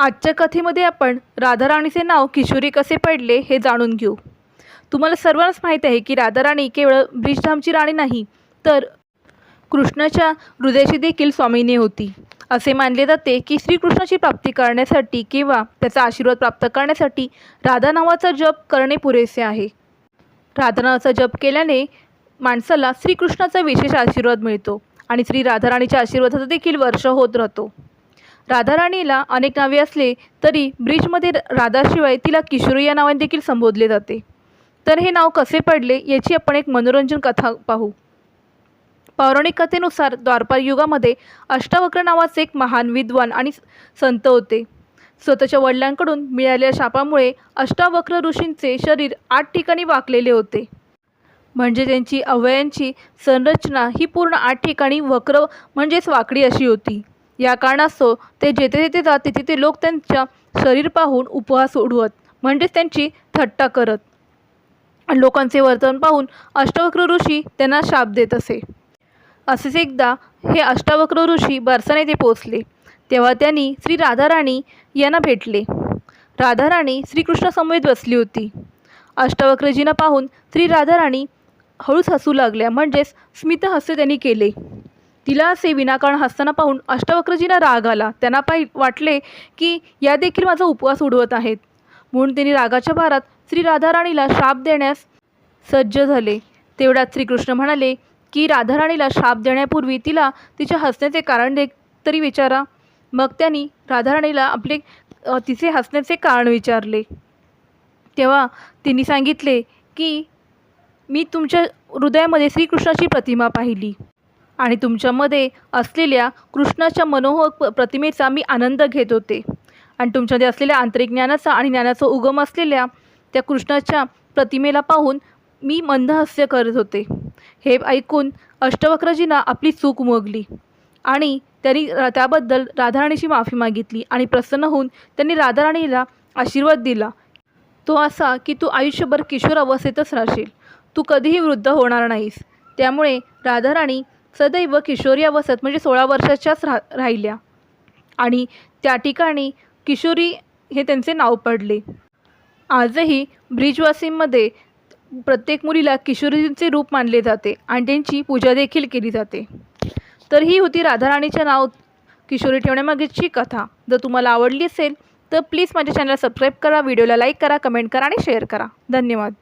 आजच्या कथेमध्ये आपण राधाराणीचे नाव किशोरी कसे पडले हे जाणून घेऊ. तुम्हाला सर्वांनाच माहीत आहे की राधाराणी केवळ ब्रिजधामची राणी नाही तर कृष्णाच्या हृदयाची देखील स्वामिनी होती. असे मानले जाते की श्रीकृष्णाची प्राप्ती करण्यासाठी किंवा त्याचा आशीर्वाद प्राप्त करण्यासाठी राधा नावाचा जप करणे पुरेसे आहे. राधा नावाचा जप केल्याने माणसाला श्रीकृष्णाचा विशेष आशीर्वाद मिळतो आणि श्री राधाराणीच्या आशीर्वादाचा देखील वर्ष होत राहतो. राधाराणीला अनेक नावे असले तरी ब्रिजमध्ये राधाशिवाय तिला किशोरी या नावाने देखील संबोधले जाते. तर हे नाव कसे पडले याची आपण एक मनोरंजन कथा पाहू. पौराणिक कथेनुसार द्वारपार युगामध्ये अष्टावक्र नावाचे एक महान विद्वान आणि संत होते. स्वतःच्या वडिलांकडून मिळालेल्या शापामुळे अष्टावक्र ऋषींचे शरीर आठ ठिकाणी वाकलेले होते. म्हणजे त्यांची अवयांची संरचना ही पूर्ण आठ ठिकाणी वक्र म्हणजेच वाकडी अशी होती. या कारणास्तव ते जेथे जेथे जाते तिथे लोक त्यांच्या शरीर पाहून उपवास उडवत म्हणजेच त्यांची थट्टा करत. लोकांचे वर्तन पाहून अष्टवक्र ऋषी त्यांना शाप देत असे. असेच एकदा हे अष्टावक्र ऋषी बरसाने येथे पोचले तेव्हा त्यांनी श्री राधाराणी यांना भेटले. राधाराणी श्रीकृष्णासमवेत बसली होती. अष्टावक्रजींना पाहून श्री राधाराणी हळूच हसू लागल्या म्हणजेच स्मितहास्य त्यांनी केले. तिला असे विनाकारण हसताना पाहून अष्टावक्रजींना राग आला. त्यांना पाहि वाटले की या देखील माझा उपवास उडवत आहेत. म्हणून त्यांनी रागाच्या भारात श्री राधाराणीला शाप देण्यास सज्ज झाले. तेवढ्यात श्रीकृष्ण म्हणाले की राधाराणीला शाप देण्यापूर्वी तिला तिच्या हसण्याचे कारण दे तरी विचारा. मग त्यांनी राधाराणीला आपले तिचे हसण्याचे कारण विचारले. तेव्हा तिने सांगितले की मी तुमच्या हृदयामध्ये श्रीकृष्णाची प्रतिमा पाहिली. आणि तुमच्यामध्ये असलेल्या कृष्णाच्या मनोहर प्रतिमेचा मी आनंद घेत होते. आणि तुमच्यामध्ये असलेल्या आंतरिक ज्ञानाचा आणि ज्ञानाचा उगम असलेल्या त्या कृष्णाच्या प्रतिमेला पाहून मी मंदहास्य करत होते. हे ऐकून अष्टवक्रजींना आपली चूक उमगली आणि त्यांनी त्याबद्दल राधाराणीची माफी मागितली आणि प्रसन्न होऊन त्यांनी राधाराणीला आशीर्वाद दिला. तो असा की तू आयुष्यभर किशोर अवस्थेतच राहशील. तू कधीही वृद्ध होणार नाहीस. त्यामुळे राधाराणी सदैव किशोरी म्हणजे सोळा वर्षाच्याच राह राहिल्या. आणि त्या ठिकाणी किशोरी हे त्यांचे नाव पडले. आजही ब्रिजवासींमध्ये प्रत्येक मुलीला किशोरीचे रूप मानले जाते आणि त्यांची पूजा देखील केली जाते. तर ही होती राधाराणीचे नाव किशोरी ठेवण्यामागेची कथा. जर तुम्हाला आवडली असेल तर प्लीज माझ्या चॅनलला सबस्क्राईब करा व्हिडिओला लाईक करा कमेंट करा आणि शेअर करा. धन्यवाद.